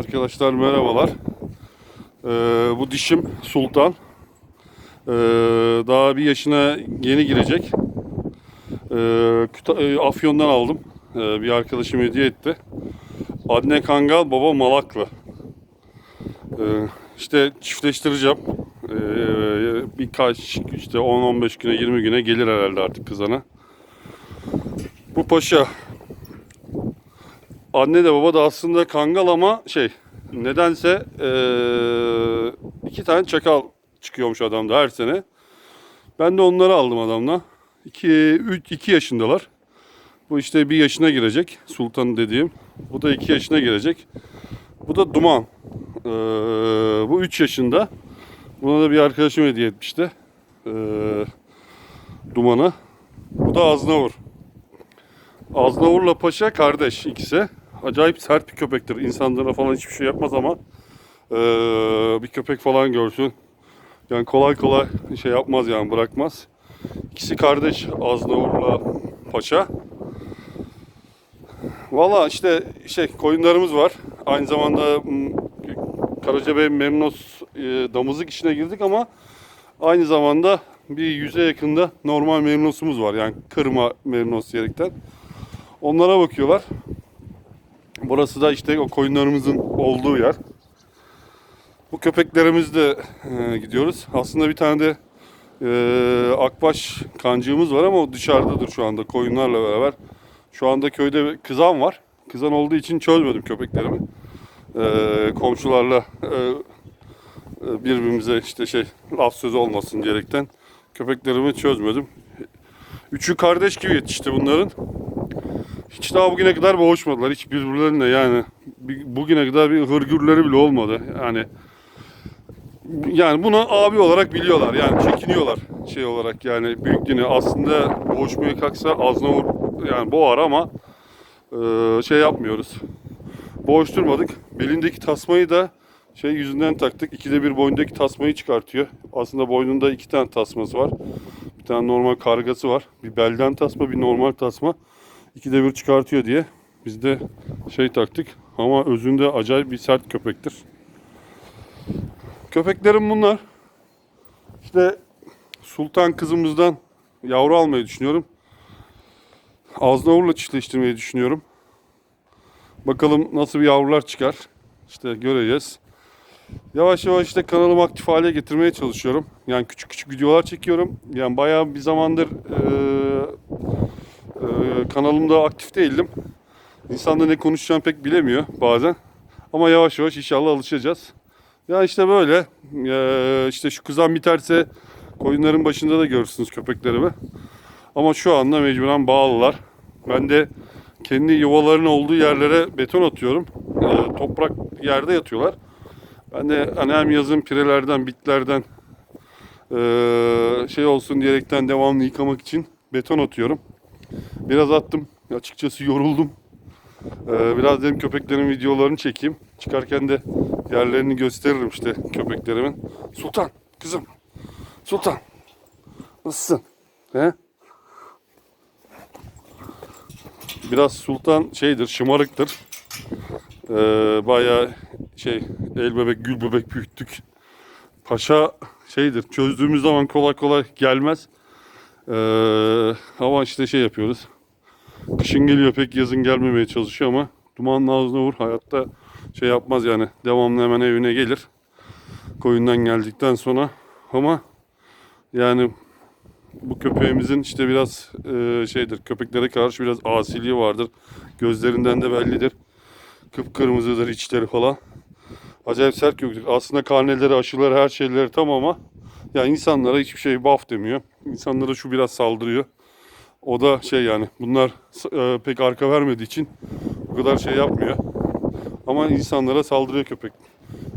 Arkadaşlar merhabalar. Ee, bu dişim Sultan. Ee, daha bir yaşına yeni girecek. Ee, e, Afyon'dan aldım. Ee, bir arkadaşım hediye etti. Anne Kangal, baba Malaklı. Ee, işte çiftleştireceğim. Ee, birkaç işte 10-15 güne 20 güne gelir herhalde artık kızana. Bu paşa Anne de baba da aslında kangal ama şey nedense eee, iki tane çakal çıkıyormuş adamda her sene. Ben de onları aldım adamla. 2 3 2 yaşındalar. Bu işte bir yaşına girecek Sultan dediğim. Bu da 2 yaşına girecek. Bu da Duman. Eee, bu 3 yaşında. Buna da bir arkadaşım hediye etmişti. Eee Duman'a. Bu da Aznavur. Aznavur'la Paşa kardeş ikisi. Acayip sert bir köpektir. İnsanlara falan hiçbir şey yapmaz ama eee, bir köpek falan görsün. Yani kolay kolay şey yapmaz yani bırakmaz. İkisi kardeş Aznavur'la Paşa. Valla işte şey koyunlarımız var. Aynı zamanda Karacabey Memnos e, damızlık işine girdik ama aynı zamanda bir yüze yakında normal memnosumuz var. Yani kırma memnos diyerekten. Onlara bakıyorlar. Burası da işte o koyunlarımızın olduğu yer. Bu köpeklerimizle e, gidiyoruz. Aslında bir tane de e, akbaş kancığımız var ama o dışarıdadır şu anda koyunlarla beraber. Şu anda köyde kızan var. Kızan olduğu için çözmedim köpeklerimi. E, komşularla e, e, birbirimize işte şey laf söz olmasın diyerekten köpeklerimi çözmedim. Üçü kardeş gibi yetişti bunların. Hiç daha bugüne kadar boğuşmadılar. Hiç birbirlerine yani bugüne kadar bir hırgürleri bile olmadı. Yani yani bunu abi olarak biliyorlar. Yani çekiniyorlar şey olarak yani büyüklüğünü. Aslında boğuşmaya kalksa Aznavur yani boğar ama e, şey yapmıyoruz. Boğuşturmadık. Belindeki tasmayı da şey yüzünden taktık. İkide bir boynundaki tasmayı çıkartıyor. Aslında boynunda iki tane tasması var. Bir tane normal kargası var. Bir belden tasma, bir normal tasma. İkide bir çıkartıyor diye biz de şey taktık. Ama özünde acayip bir sert köpektir. Köpeklerim bunlar. İşte Sultan kızımızdan yavru almayı düşünüyorum. Aznavurla çiftleştirmeyi düşünüyorum. Bakalım nasıl bir yavrular çıkar. İşte göreceğiz. Yavaş yavaş işte kanalımı aktif hale getirmeye çalışıyorum. Yani küçük küçük videolar çekiyorum. Yani bayağı bir zamandır eee ee, kanalımda aktif değildim. İnsan da ne konuşacağını pek bilemiyor bazen. Ama yavaş yavaş inşallah alışacağız. Ya işte böyle. Ee, işte şu kızan biterse koyunların başında da görürsünüz köpeklerimi. Ama şu anda mecburen bağlılar. Ben de kendi yuvalarının olduğu yerlere beton atıyorum. Ee, toprak yerde yatıyorlar. Ben de hani hem yazın pirelerden, bitlerden ee, şey olsun diyerekten devamlı yıkamak için beton atıyorum. Biraz attım. Açıkçası yoruldum. Ee, biraz dedim köpeklerin videolarını çekeyim. Çıkarken de yerlerini gösteririm işte köpeklerimin. Sultan, kızım. Sultan. Nasılsın? He? Biraz Sultan şeydir, şımarıktır. Ee, bayağı şey, el bebek, gül bebek büyüttük. Paşa şeydir, çözdüğümüz zaman kolay kolay gelmez. Ee, ama işte şey yapıyoruz. Kışın geliyor pek yazın gelmemeye çalışıyor ama dumanlı ağzına vur hayatta şey yapmaz yani. Devamlı hemen evine gelir. Koyundan geldikten sonra ama yani bu köpeğimizin işte biraz e, şeydir köpeklere karşı biraz asiliği vardır. Gözlerinden de bellidir. Kıpkırmızıdır içleri falan. Acayip sert köpektir. Aslında karneleri, aşıları, her şeyleri tamam ama ya insanlara hiçbir şey baf demiyor. İnsanlara şu biraz saldırıyor. O da şey yani bunlar e, pek arka vermediği için bu kadar şey yapmıyor. Ama insanlara saldırıyor köpek.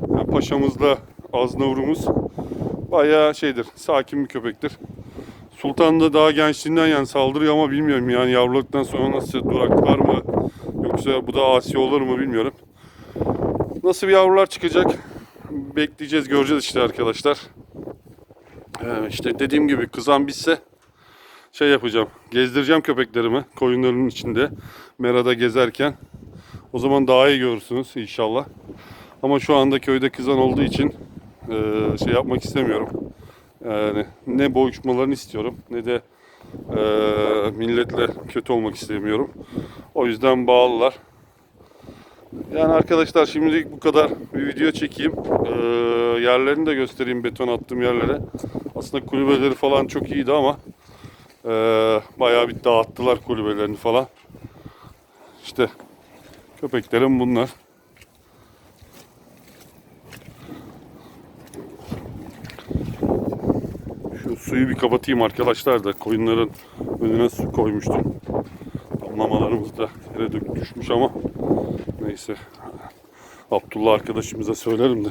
Yani paşamızla Aznavur'umuz bayağı şeydir. Sakin bir köpektir. Sultan da daha gençliğinden yani saldırıyor ama bilmiyorum yani yavruluktan sonra nasıl duraklar mı yoksa bu da asi olur mu bilmiyorum. Nasıl bir yavrular çıkacak bekleyeceğiz göreceğiz işte arkadaşlar. Ee, işte dediğim gibi kızan bitse şey yapacağım. Gezdireceğim köpeklerimi koyunların içinde. Merada gezerken. O zaman daha iyi görürsünüz inşallah. Ama şu anda köyde kızan olduğu için e, şey yapmak istemiyorum. Yani ne boğuşmalarını istiyorum ne de e, milletle kötü olmak istemiyorum. O yüzden bağlılar. Yani arkadaşlar şimdilik bu kadar bir video çekeyim. Ee, yerlerini de göstereyim beton attığım yerlere. Aslında kulübeleri falan çok iyiydi ama ee, bayağı bir dağıttılar kulübelerini falan. İşte köpeklerim bunlar. Şu suyu bir kapatayım arkadaşlar da koyunların önüne su koymuştum. Damlamalarımız da yere düşmüş ama neyse. Abdullah arkadaşımıza söylerim de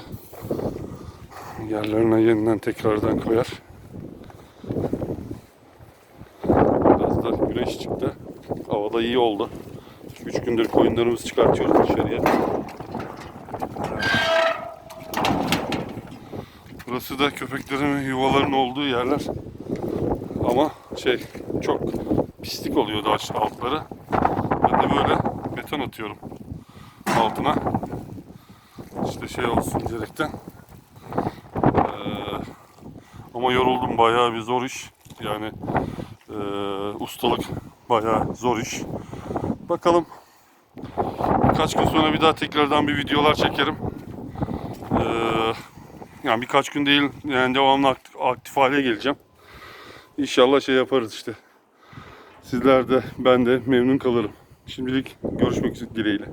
yerlerine yeniden tekrardan koyar. Güneş çıktı. Hava da iyi oldu. 3 gündür koyunlarımızı çıkartıyoruz dışarıya. Burası da köpeklerin yuvalarının olduğu yerler. Ama şey çok pislik oluyordu altları. Ben de böyle beton atıyorum altına. İşte şey olsun diyerekten. Ee, ama yoruldum bayağı bir zor iş. Yani ee, ustalık bayağı zor iş. Bakalım. Birkaç gün sonra bir daha tekrardan bir videolar çekerim. Ee, yani birkaç gün değil yani devamlı aktif, aktif hale geleceğim. İnşallah şey yaparız işte. Sizler de ben de memnun kalırım. Şimdilik görüşmek dileğiyle.